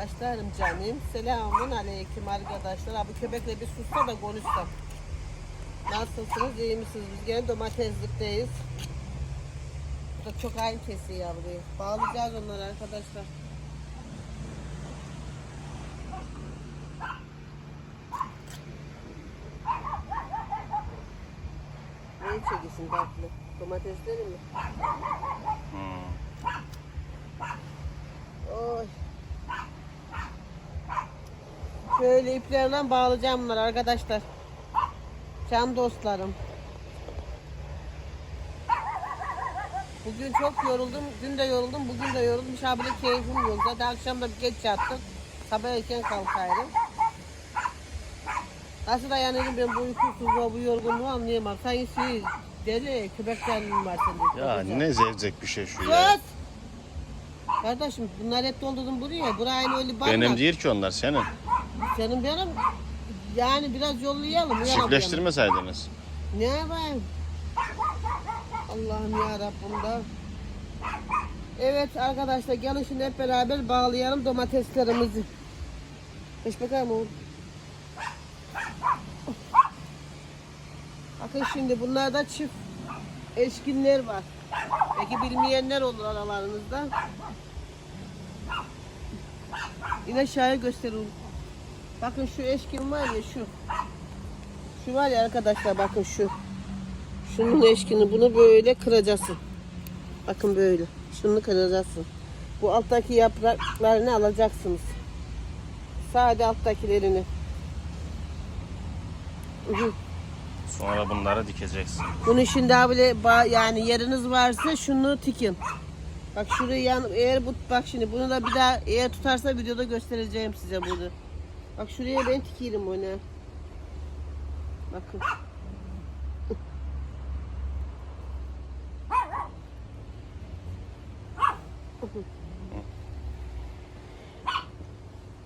Başlarım canım. Selamun aleyküm arkadaşlar. Abi köpekle bir sussa da konuşsam. Nasılsınız? iyi misiniz? Biz gene domateslikteyiz. Bu da çok aynı kesiyor yavruyu. Bağlayacağız onları arkadaşlar. Neyi çekiyorsun tatlı? Domatesleri mi? Oy. Şöyle iplerden bağlayacağım bunları arkadaşlar. Can dostlarım. Bugün çok yoruldum. Dün de yoruldum. Bugün de yoruldum. Şabile keyfim yok. Zaten akşam da geç yattım. Sabah erken kalkayım. Nasıl dayanırım ben bu uykusuzluğa, bu yorgunluğu anlayamam. Sanki şey, deli köpeklerin var sende. Ya Bakacağım. ne zevzek bir şey şu ya. Sus! Kardeşim bunlar hep doldurdum buraya. Buraya öyle bakma. Benim değil ki onlar senin. Senin benim yani biraz yollayalım. Çiftleştirmeseydiniz. Ne yapayım? Allah'ım ya Rabbim da. Evet arkadaşlar gelin şimdi hep beraber bağlayalım domateslerimizi. Geç bakalım oğlum. Bakın şimdi bunlarda çift eşkinler var. Peki bilmeyenler olur aralarınızda. Yine aşağıya gösterin. Bakın şu eşkin var ya şu. Şu var ya arkadaşlar bakın şu. Şunun eşkini bunu böyle kıracaksın. Bakın böyle. Şunu kıracaksın. Bu alttaki yapraklarını alacaksınız. Sade alttakilerini. Sonra bunları dikeceksin. Bunu şimdi böyle ba- yani yeriniz varsa şunu tikin. Bak şurayı yan eğer bu bak şimdi bunu da bir daha eğer tutarsa videoda göstereceğim size bunu. Bak şuraya ben tikirim onu. Bakın.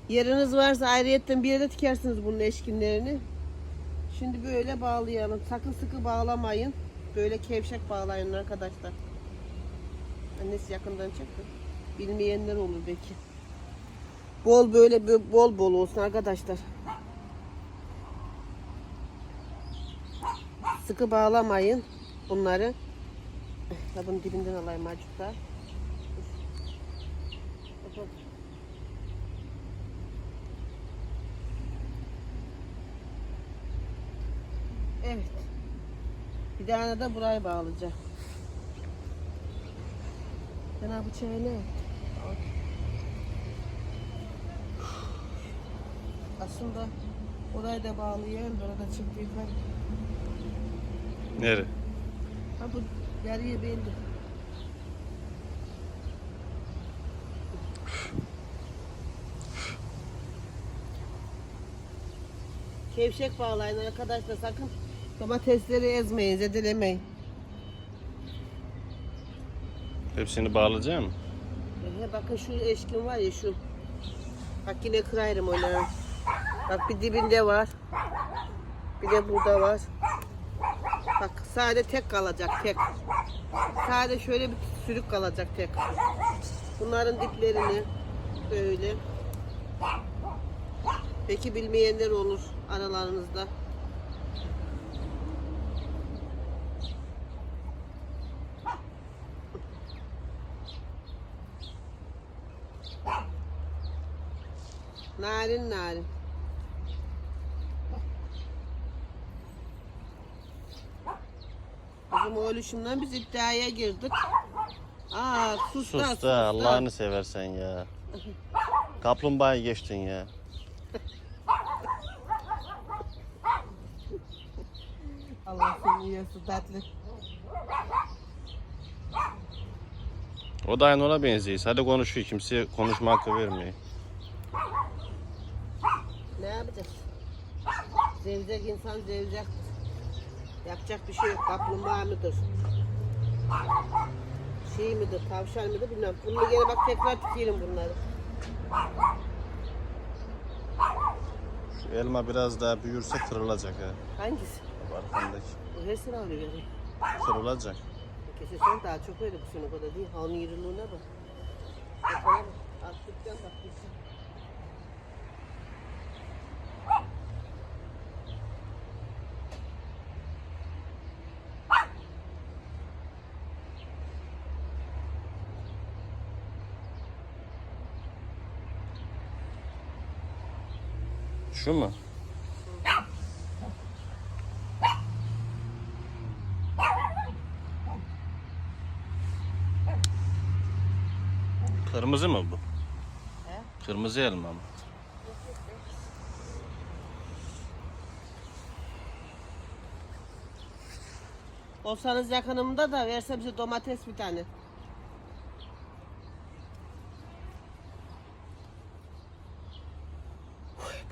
Yeriniz varsa ayrıyetten bir yere tikersiniz bunun eşkinlerini. Şimdi böyle bağlayalım. Sakın sıkı bağlamayın. Böyle kevşek bağlayın arkadaşlar. Annesi yakından çekti. Bilmeyenler olur belki. Bol böyle bö- bol bol olsun arkadaşlar. Sıkı bağlamayın bunları. Eh, Bunun dibinden alayım. Bakın. Evet. Bir tane de buraya bağlayacağım. Ben abi bıçağı ne? Aslında orayı da bağlayayım. Orada yukarı. Nere? Ha bu yarıya belli. Kevşek bağlayın arkadaşlar sakın domatesleri ezmeyin, zedelemeyin. Hepsini bağlayacağım mı? Ee, bakın şu eşkin var ya şu. Bak yine kırarım onu. Bak bir dibinde var. Bir de burada var. Bak sade tek kalacak tek. Sade şöyle bir sürük kalacak tek. Bunların diplerini böyle. Peki bilmeyenler olur aralarınızda. Narin narin. Bizim oğluşumdan biz iddiaya girdik. Aa sus da, Sus da Allah'ını seversen ya. Kaplumbağayı geçtin ya. Allah seni yiyorsun tatlı. O da aynı ona benziyor. Hadi konuşuyor. Kimseye konuşma hakkı vermiyor. Ne yapacağız? Zevzek insan zevzek. Yapacak bir şey yok. Kaplumbağa mıdır? Şey midir, tavşan mıdır bilmem. Bunu gene bak tekrar tikerim bunları. Şu elma biraz daha büyürse kırılacak ha. Hangisi? Arkandaki. Bu Her sıra alıyor yani. Kırılacak. Keşke daha çok öyle bu sene kadar değil. Halının yürürlüğüne bak. Bakalım. Attıktan bak. gitsin. Şu mu? Kırmızı mı bu? He? Kırmızı elma mı? Olsanız yakınımda da verse bize domates bir tane.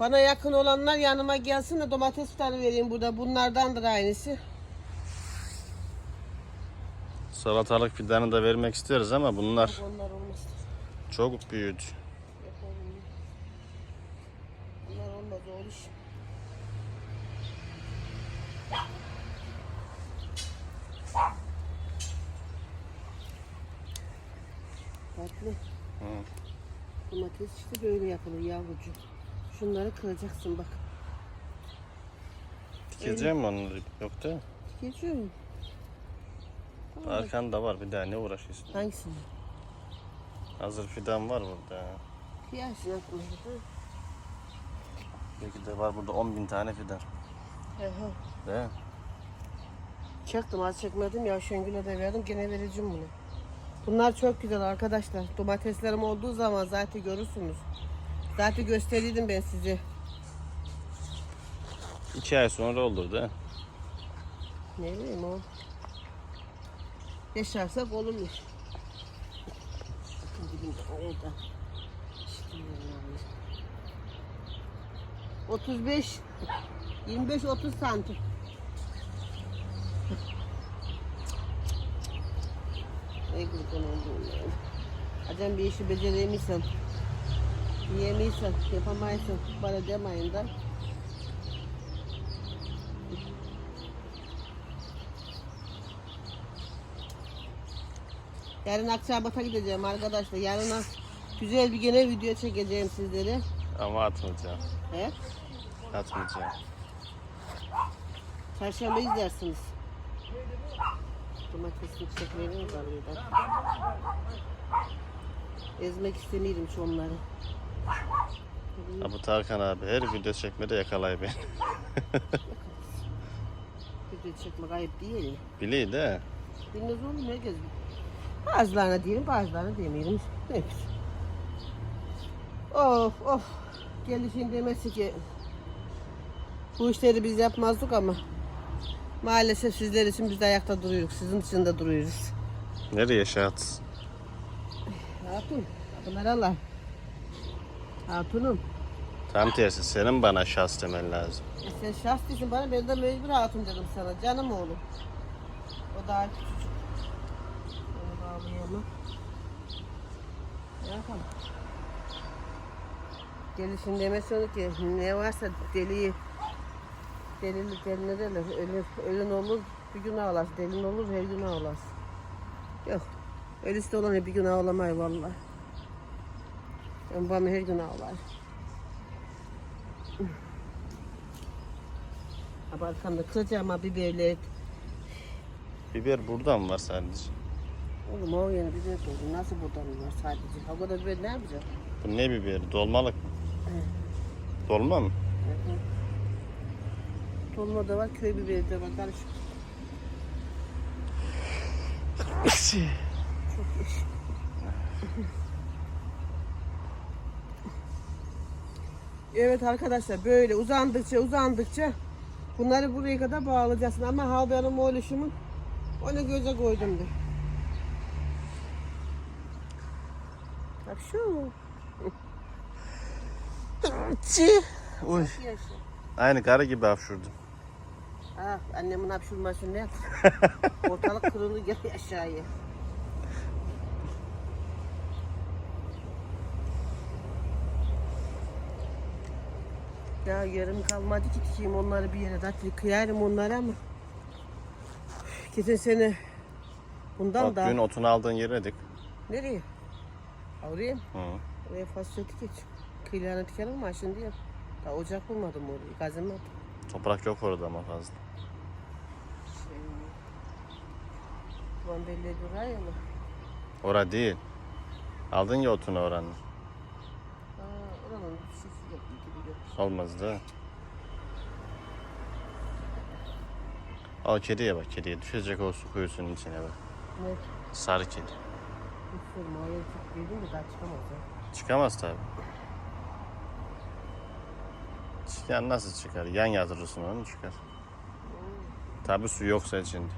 Bana yakın olanlar yanıma gelsin de domates tane vereyim burada. Bunlardandır aynısı. Salatalık fidanı da vermek isteriz ama bunlar Onlar olmaz. çok büyüdü. Yapalım. Bunlar olmaz o iş. Tatlı. Hı. Domates işte böyle yapılır yavrucu. Şunları kıracaksın bak. Dikeceğim mi onları? Yok değil mi? Geçiyor mu? Tamam. Arkanda var bir daha ne uğraşıyorsun? Hangisini? Hazır fidan var burada. Kıyarsın aklına. Belki de var burada 10 bin tane fidan. He he. Değil mi? Çaktım az çekmedim ya Şengül'e de verdim gene vereceğim bunu. Bunlar çok güzel arkadaşlar. Domateslerim olduğu zaman zaten görürsünüz. Zaten gösteriyordum ben size. 2 ay sonra olur mi? Ne bileyim o. Yaşarsak olurmuş. Orada. Bismillahirrahmanirrahim. 35 25 30 santim. Kurban olduğum ya. Acem bir işi beceremiysen, yiyemiysen, yapamaysan bana demeyin de. Yarın Akçabat'a gideceğim arkadaşlar. Yarın güzel bir gene video çekeceğim sizlere. Ama atmayacağım. He? Atmayacağım. Çarşamba izlersiniz. Domatesin çiçeklerini var burada. Ezmek istemiyorum şu onları. Ha bu Tarkan abi her video çekmede yakalay beni. Video çekmek ayıp değil? Biliyor de. Bilmez olur mu herkes? Bazılarına diyelim bazılarına demeyelim. Ne bileyim. Of of. Gelişin demesi ki bu işleri biz yapmazdık ama maalesef sizler için biz de ayakta duruyoruz. Sizin için de duruyoruz. Nereye şahat? Hatun. Bunlar Allah. Hatunum. Tam tersi senin bana şahs demen lazım. E sen şahs değilsin bana ben de mecbur hatun dedim sana. Canım oğlum. O daha küçücük. Onu bağlayalım. Ne yapalım? Gelişin demesi onu ki ne varsa deliyi delili delineler ölür, ölün olur bir gün ağlar delin olur her gün ağlar yok ölüsü de olan bir gün ağlamay vallahi bana her gün ağlar Ama arkamda kıracağım ha biberlet Biber burada mı var sadece? oğlum o yeni biber oldu nasıl buradan var sadece ha kadar biber ne yapacağım Bu ne biberi? Dolmalık mı? Evet. Dolma mı? Dolma da var, köy biberi de var, karışık. Çok iş. Evet arkadaşlar böyle uzandıkça uzandıkça bunları buraya kadar bağlayacaksın ama ha benim oğluşumun onu göze koydum de. Bak şu. Uy. Yaşa. Aynı karı gibi hapşurdum. Ah annemin hapşurması ne? Ortalık kırılır gel aşağıya. Ya yarım kalmadı ki dikeyim onları bir yere. Zaten kıyarım onları ama. Geçen sene bundan Bak da. dün otunu aldığın yere dik. Nereye? Oraya mı? Hı. Oraya fasulye dikeç. Kıyılarına dikelim mi şimdi ya? Daha ocak bulmadım orayı. Gazım Toprak yok orada ama fazla. Tuvan belli durar ya mı? Ora değil. Aldın ya otunu oranın. Dişisi yok. İki yok. Olmaz da. Al kediye bak kediye. Düşecek o su kuyusunun içine bak. Ne? Sarı kedi. Oraya çık daha çıkamaz tabi. Yani nasıl çıkar? Yan yatırırsın onu çıkar. Tabi su yoksa içinde.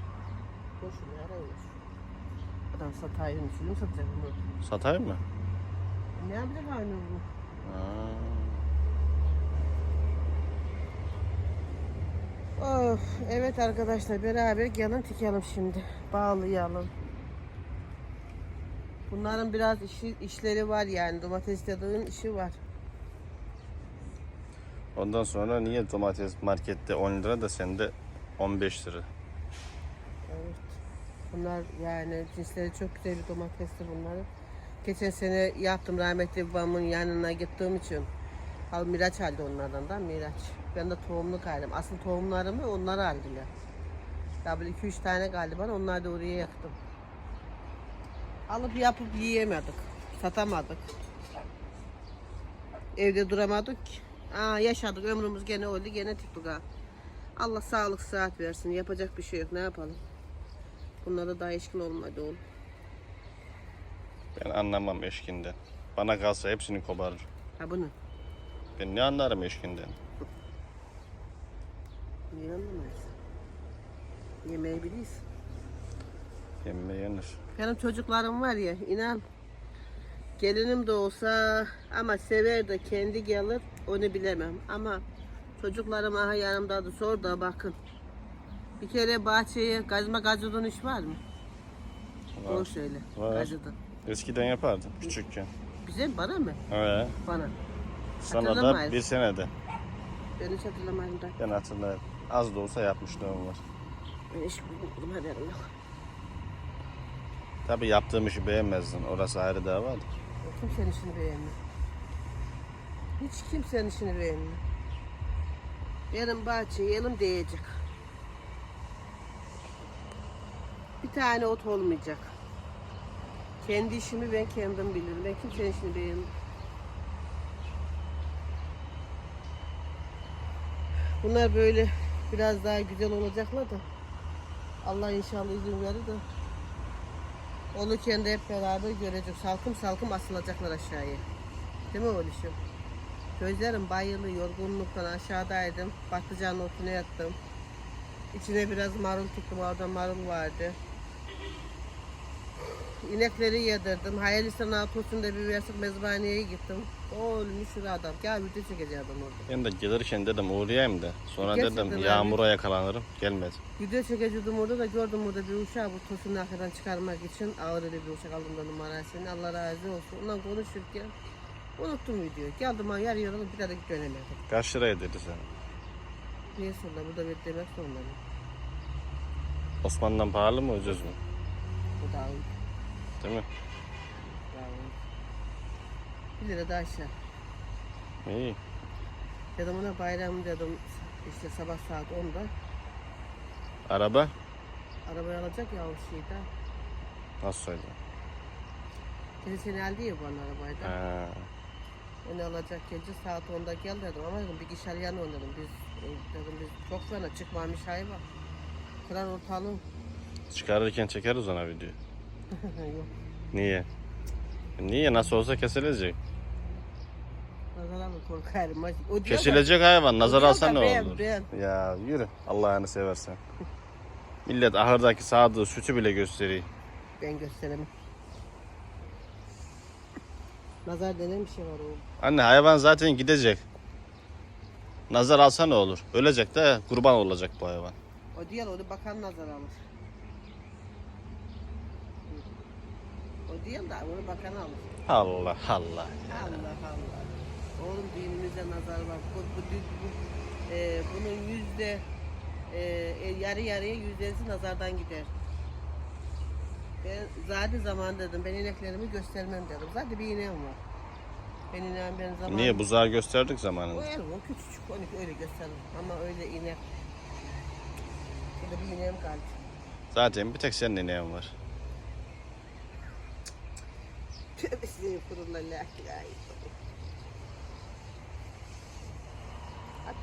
Boşuna yaraymış. Adam satayım. Mu satacak bunu? Satayım mı? Ne yapacak aynı bu? Of, evet arkadaşlar beraber gelin tikelim şimdi. Bağlayalım. Bunların biraz işi, işleri var yani domates dediğin işi var. Ondan sonra niye domates markette 10 lira da sende 15 lira? Evet. Bunlar yani cinsleri çok güzel bir domatesli bunları. Geçen sene yaptım rahmetli babamın yanına gittiğim için. Al Miraç aldı onlardan da Miraç. Ben de tohumluk aldım. Asıl tohumlarımı onlar aldılar. Ya böyle 2-3 tane bana onlar da oraya yaktım. Alıp yapıp yiyemedik. Satamadık. Evde duramadık ki. Aa, yaşadık ömrümüz gene oldu gene tiktik ha. Allah sağlık sıhhat versin. Yapacak bir şey yok. Ne yapalım? Bunlara daha eşkin olmadı oğlum. Ben anlamam eşkinden. Bana kalsa hepsini koparır. Ha bunu. Ben ne anlarım eşkinden? Niye anlamayız? Yemeği biliyiz. Yemme yenir. Benim çocuklarım var ya inan. Gelinim de olsa ama sever de kendi gelir onu bilemem. Ama çocuklarım aha yanımda da sor da bakın. Bir kere bahçeye gazma gazladığın iş var mı? Var. Doğru söyle. Var. Gazladın. Eskiden yapardım küçükken. Bize bana mı? Evet. Bana. Sana da Hatırlamayız. bir senede. Ben hiç hatırlamadım da. Ben hatırlarım. Az da olsa yapmışlığım var. Ben hiç bilmiyorum haberim yok. Tabi yaptığım işi beğenmezdin. Orası ayrı dava da. Kimsenin işini beğenmiyor. Hiç kimsenin işini beğenmiyor. Benim bahçeye elim değecek. Bir tane ot olmayacak. Kendi işimi ben kendim bilirim. Ben kimsenin işini beğenmem. Bunlar böyle biraz daha güzel olacaklar da. Allah inşallah izin verir de. Olurken de hep beraber göreceğiz. Salkım salkım asılacaklar aşağıya. Değil mi oğluşum? Gözlerim bayılı, yorgunluktan aşağıdaydım. Patlıcanın otuna yattım. İçine biraz marul tuttum, orada marul vardı. İnekleri yedirdim. Hayal sana altında bir versek mezbaneye gittim. Oğlum şu adam. Gel video çekeceğim orada. Ben de gelirken dedim uğrayayım da. Sonra Gerçekten dedim abi. yağmura yakalanırım. Gelmedi. Video çekeceğim orada da gördüm orada bir uşağı bu tosunun arkadan çıkarmak için ağır bir uşak aldım da numarasını. Allah razı olsun. Ondan konuşurken unuttum videoyu. Geldim ha yer yarılıp bir daha da dönemedim. Kaç liraya dedi sen? Niye sonra burada bir demek zorunda mı? Osman'dan pahalı mı ucuz mu? Bu da. Değil mi? Uygun. Bir lira daha aşağı. İyi. Dedim ona bayram dedim işte sabah saat 10'da. Araba Arabayı alacak ya o şeyde. nasıl söyle? Dedi seni aldı ya bana arabayı da. Ha. Onu alacak gelince saat 10'da gel dedim ama dedim bir kişi arayan dedim biz e, dedim biz çok fena çıkmamış hayvan. Kırar ortalığı. Çıkarırken çekeriz ona video. Niye? Niye? Nasıl olsa kesilecek. Nazar mı korkarım. O diyor da- Kesilecek hayvan. Nazar alsan da ne ben- olur? ben. Ya yürü. Allah'ını seversen. Millet ahırdaki sağdığı sütü bile gösteriyor. Ben gösteremem. Nazar denen bir şey var oğlum. Anne hayvan zaten gidecek. Nazar alsa ne olur? Ölecek de kurban olacak bu hayvan. O diyor onu bakan nazar alır. O diyor da onu bakan alır. Allah Allah. Allah Allah. Oğlum dinimize nazar var. Bu, bu, bu, e, bunun yüzde e, e, yarı yarıya yüzdesi nazardan gider. Ben zaten zaman dedim. Ben ineklerimi göstermem dedim. Zaten bir ineğim var. Ben ineğim ben zaman. Niye buzağı gösterdik O zamanında? el o küçücük. Onu öyle gösteririm. Ama öyle inek. Şöyle bir ineğim kaldı. Zaten bir tek senin ineğin var. Tövbe la ilahe illallah.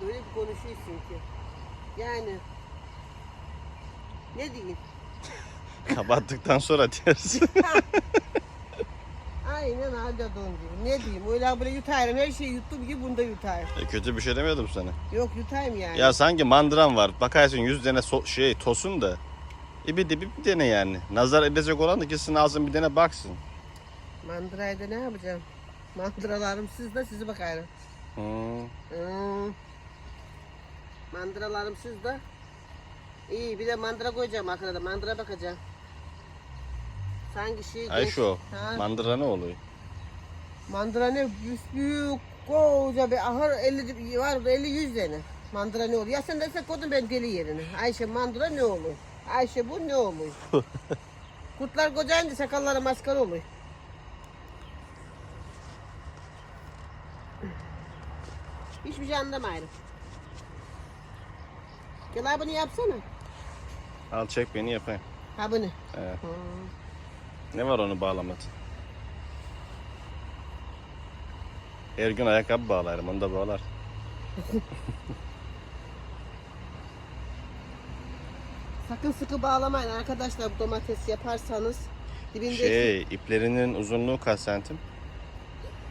Öyle bir konuşuyorsun ki. Yani ne diyeyim? Kapattıktan sonra deriz. Aynen halde donduruyor. Ne diyeyim? Öyle böyle yutayım. Her şeyi yuttum gibi bunu da yutayım. E, kötü bir şey demiyordum sana. Yok yutayım yani. Ya sanki mandıran var. Bakarsın yüz tane so- şey tosun da. İbi dibi bir dene yani. Nazar edecek olan da kesin ağzın bir dene baksın. Mandırayı da ne yapacağım? Mandıralarım sizde sizi bakayım. Hmm. Hmm. Mandıralarım sizde. İyi bir de mandıra koyacağım arkada. Mandıra bakacağım. Sanki şey Ay şu Ha, mandıra ne oluyor? mandıra ne büyük, büyük koca bir ahır 50 var 50 100 tane. Mandıra ne oluyor? Ya sen desek kodun ben deli yerine. Ayşe mandıra ne oluyor? Ayşe bu ne oluyor? Kurtlar kocayınca sakalları maskara oluyor. Hiçbir şey anlamayırım. Gel abi bunu yapsana. Al çek beni yapayım. Ha bunu. Evet. Ne var onu bağlamak? Her gün ayakkabı bağlarım. Onu da bağlar. Sakın sıkı bağlamayın arkadaşlar bu domates yaparsanız. Dibindeki Şey iplerinin uzunluğu kaç santim?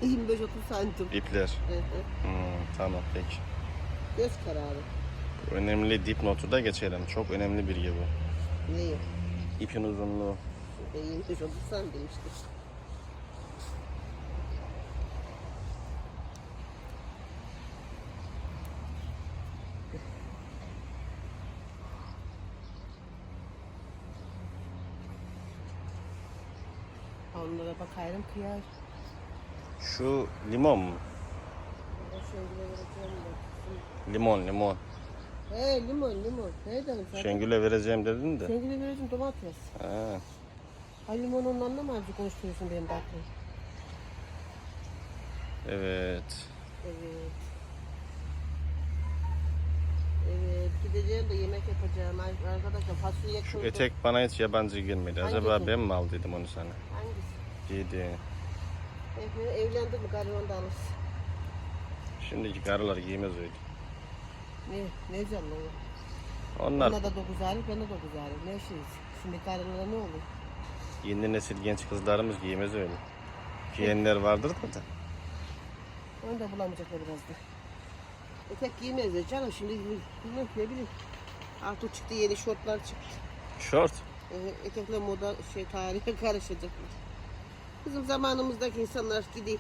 25-30 santim. İpler. Hı hı. Hmm, tamam peki. Göz kararı. Önemli dipnotu da geçelim. Çok önemli bilgi bu. Neyi? İpin uzunluğu. 25-30 santim işte. Onlara bakayım kıyar. Şu limon mu? Ben Şengül'e vereceğim de. Limon limon. He limon limon. Ne dedim sen? Şengül'e vereceğim dedin de. Şengül'e vereceğim domates. Ha, Ay limon ondan da mı azıcık konuşturuyorsun benim de aklım? evet. Evet. Evet gideceğim de yemek yapacağım Ar- arkadaşlar fasulye Şu koydum. etek bana hiç yabancı gelmedi. Acaba Hangisi? ben mi aldıydım onu sana? Hangisi? Giydi. Efe evlendi mi gariban da alır. Şimdiki karılar giymez öyle. Ne? Ne canlı o? Onlar Ona da 9 aylık, bana 9 aylık. Ne şeyiz? Şimdi karılara ne olur? yeni nesil genç kızlarımız giymez öyle. Giyenler vardır da. da. Onu da bulamayacaklar biraz da. Etek giymezler canım şimdi bilmem ne bileyim. Artık çıktı yeni şortlar çıktı. Şort. Ee, etekle moda şey tarihe karışacaklar. Bizim zamanımızdaki insanlar gidiyor.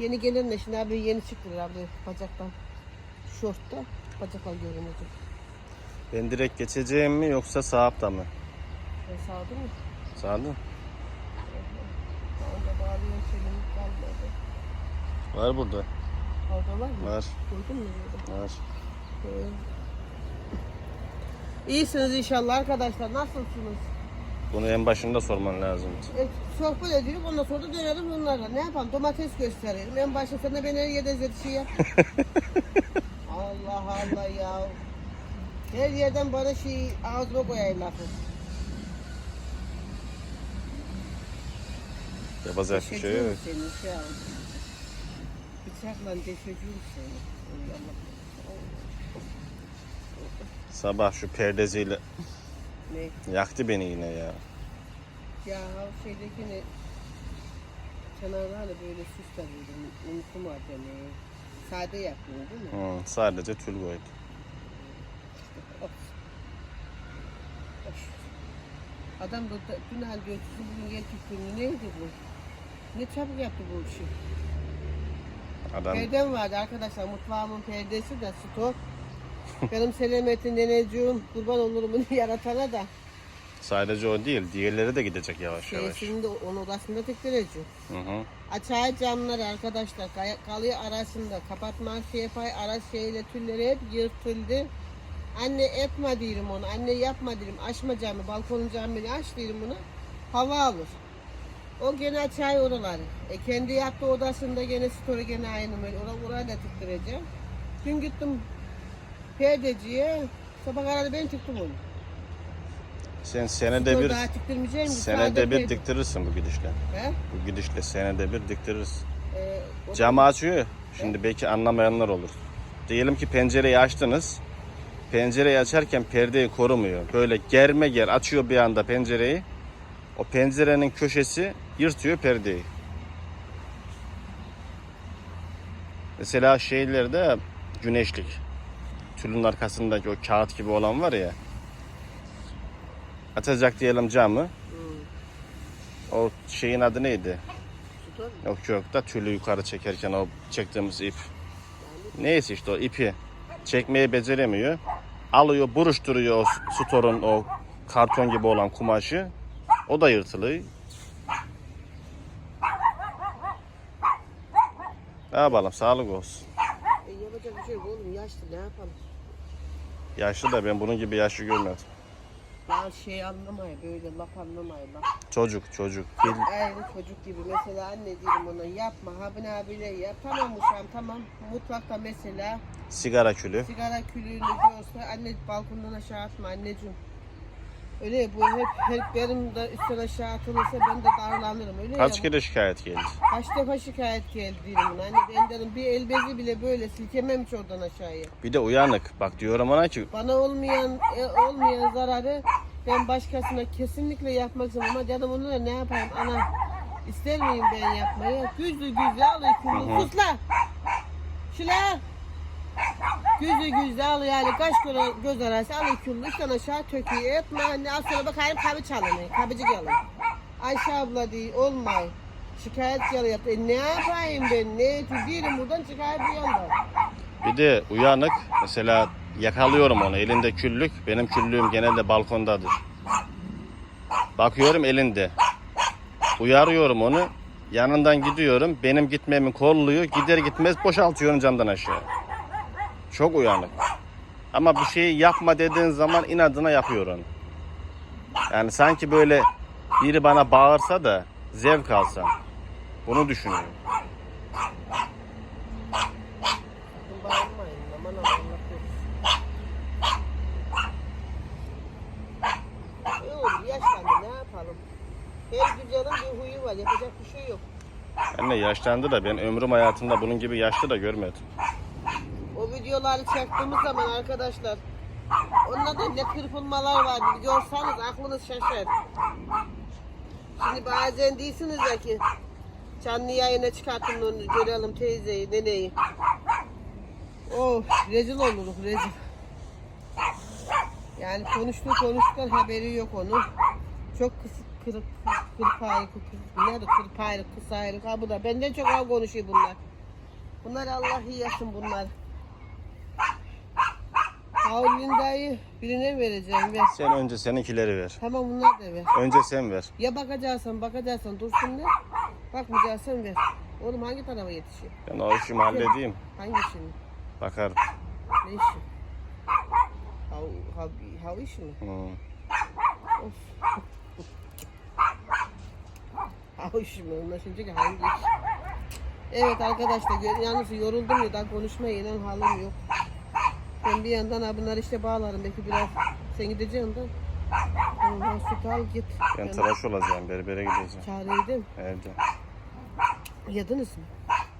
Yeni gelenler şimdi abi yeni çıktılar abi bacaktan. Şortta bacaklar görünecek. Ben direkt geçeceğim mi yoksa sahapta mı? Ben sağdı mı? Sağdın. Onda bağlayan şeyim kalmadı. Var burada. Orada var mı? Var. Duydun mu burada? Var. Ee, İyisiniz inşallah arkadaşlar. Nasılsınız? Bunu en başında sorman lazım. E, sohbet ediyoruz ondan sonra da dönelim bunlarla. Ne yapalım domates gösterelim. En başta sen de beni her yerde şey yap. Allah Allah ya. Her yerden bana şey ağzıma koyayım lafı. Yapacak bir şey yok. Seni şu an. Bıçakla deşeceğim seni. Sabah şu perdeziyle Ne? yaktı beni yine ya. Ya şeydeki ne? Kenarlarla böyle süs tarıyordum. Unuttum adını. Sade yaptın değil mi? Hı, sadece tül koydu. Of. Of. Adam da dün hal götürsün bugün gel tuttuğunu neydi bu? Ne çabuk yaptı bu işi. Adam Perdem vardı arkadaşlar mutfağımın perdesi de stok. Benim Selamettin neneciğim kurban olurum bunu yaratana da. sadece o değil, diğerleri de gidecek yavaş yavaş. De onun odasında tektireceğim. Hı hı. Açay camları arkadaşlar kalıyor arasında kapatma şey pay ara şeyle tülleri hep yırtıldı. Anne etme diyorum onu. Anne yapma diyorum. Açma camı. Balkonun camını aç diyorum bunu. Hava alır. O gene açay oraları. E kendi yaptığı odasında gene story gene aynı böyle. Oraya, oraya da tıktıracağım. Dün gittim perdeciye. Sabah aradı ben tıktım onu. Sen senede Story bir daha ki. senede bir perde. diktirirsin bu gidişle. He? Bu gidişle senede bir diktiririz. E, o da- Camı açıyor. Şimdi belki anlamayanlar olur. Diyelim ki pencereyi açtınız. Pencereyi açarken perdeyi korumuyor. Böyle germe ger açıyor bir anda pencereyi. O pencerenin köşesi yırtıyor perdeyi. Mesela şeylerde güneşlik. Tülün arkasındaki o kağıt gibi olan var ya. Açacak diyelim camı. O şeyin adı neydi? Yok yok da tülü yukarı çekerken o çektiğimiz ip. Neyse işte o ipi çekmeyi beceremiyor. Alıyor buruşturuyor o storun o karton gibi olan kumaşı. O da yırtılıyor. Ne yapalım sağlık olsun. E, yapacak bir şey yok oğlum. Yaşlı ne yapalım? Yaşlı da ben bunun gibi yaşlı görmedim. Ya şey anlamaya böyle laf anlamaya laf. Çocuk çocuk. Bil- Aynı çocuk gibi mesela anne diyorum ona yapma habine abiyle yap. Tamam uşağım tamam. Mutfakta mesela sigara külü. sigara külüğünü görse anne balkondan aşağı atma anneciğim. Öyle bu hep, hep benim de üstten aşağı atılırsa ben de darlanırım öyle Kaç ya. kere şikayet geldi? Kaç defa şikayet geldi diyorum. Anne ben dedim bir el bezi bile böyle silkemem hiç oradan aşağıya. Bir de uyanık. Bak diyorum ona ki Bana olmayan e, olmayan zararı ben başkasına kesinlikle yapmak istemem ama onu da ne yapayım ana ister miyim ben yapmayı? Güzlü güzlü al yükümlü sus la şila Güzlü al yani kaç göz, göz arası al yükümlü üstten aşağı töküyor etme anne az sonra bakayım kabı çalınıyor kabıcı gelin Ayşe abla değil olmay şikayet geliyor e, ne yapayım ben ne yapayım buradan şikayet ediyorum Bir de uyanık mesela yakalıyorum onu elinde küllük. Benim küllüğüm genelde balkondadır. Bakıyorum elinde. Uyarıyorum onu. Yanından gidiyorum. Benim gitmemi kolluyor. Gider gitmez boşaltıyorum camdan aşağı. Çok uyanık. Ama bu şeyi yapma dediğin zaman inadına yapıyor onu. Yani sanki böyle biri bana bağırsa da zevk alsam. Bunu düşünüyorum. Her güzelin bir huyu var yapacak bir şey yok. Anne yaşlandı da ben ömrüm hayatımda bunun gibi yaşlı da görmedim. Videoları çektiğimiz zaman arkadaşlar onlarda da ne kırpılmalar var bir görseniz aklınız şaşar. Şimdi bazen değilsiniz ya ki canlı yayına çıkartın onu görelim teyzeyi neneyi. Oh rezil oluruz rezil. Yani konuştuğu konuştuktan haberi yok onun. Çok kısık kırık kırpaylı kırk nerede kırpaylı kısaylı ha bu da benden çok az konuşuyor bunlar. Bunlar Allah yasın bunlar. Havlin dayı birine vereceğim ver. Sen önce seninkileri ver. Tamam bunlar da ver. Önce sen ver. Ya bakacaksan bakacaksan dursun ne? Bakmayacaksan ver. Oğlum hangi tarafa yetişiyor? Ben o işimi halledeyim. Hangisini? Bakarım. Ne işi? Hav, hav, hav işi mi? Hı. Of. hav işi mi? Anlaşılacak ki hangi iş? Evet arkadaşlar yalnız yoruldum ya daha konuşmaya inen halim yok. Ben bir yandan ha bunları işte bağlarım belki biraz sen gideceksin de. Tamam süt al git. Ben tıraş olacağım. Berbere gideceğim. Çareydim. Evde. Yediniz mi?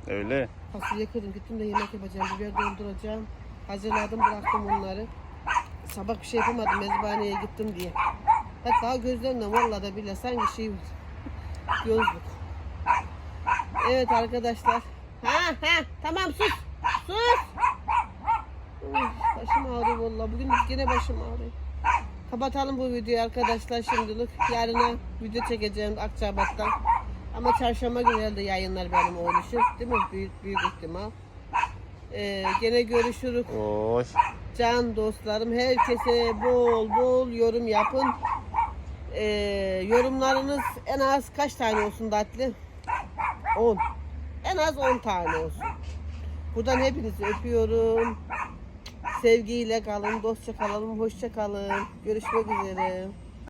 Öyle. Fasulye kırdım gittim de yemek yapacağım. Biber dolduracağım. Hazırladım bıraktım onları. Sabah bir şey yapamadım mezbaneye gittim diye. Hatta gözlerimle vallahi da bile sanki şey. Gözlük. Evet arkadaşlar. Ha ha tamam sus. Sus. Başım ağrıyor vallahi. Bugün yine başım ağrıyor. Kapatalım bu videoyu arkadaşlar şimdilik. Yarına video çekeceğim Akçabat'tan. Ama çarşamba günü herhalde yayınlar benim oluşur. Değil mi? Büyük büyük ihtimal. Ee, gene görüşürüz. Oy. Can dostlarım herkese bol bol yorum yapın. Ee, yorumlarınız en az kaç tane olsun Datli? 10. En az 10 tane olsun. Buradan hepinizi öpüyorum. Sevgiyle kalın, dostça kalın, hoşça kalın. Görüşmek üzere.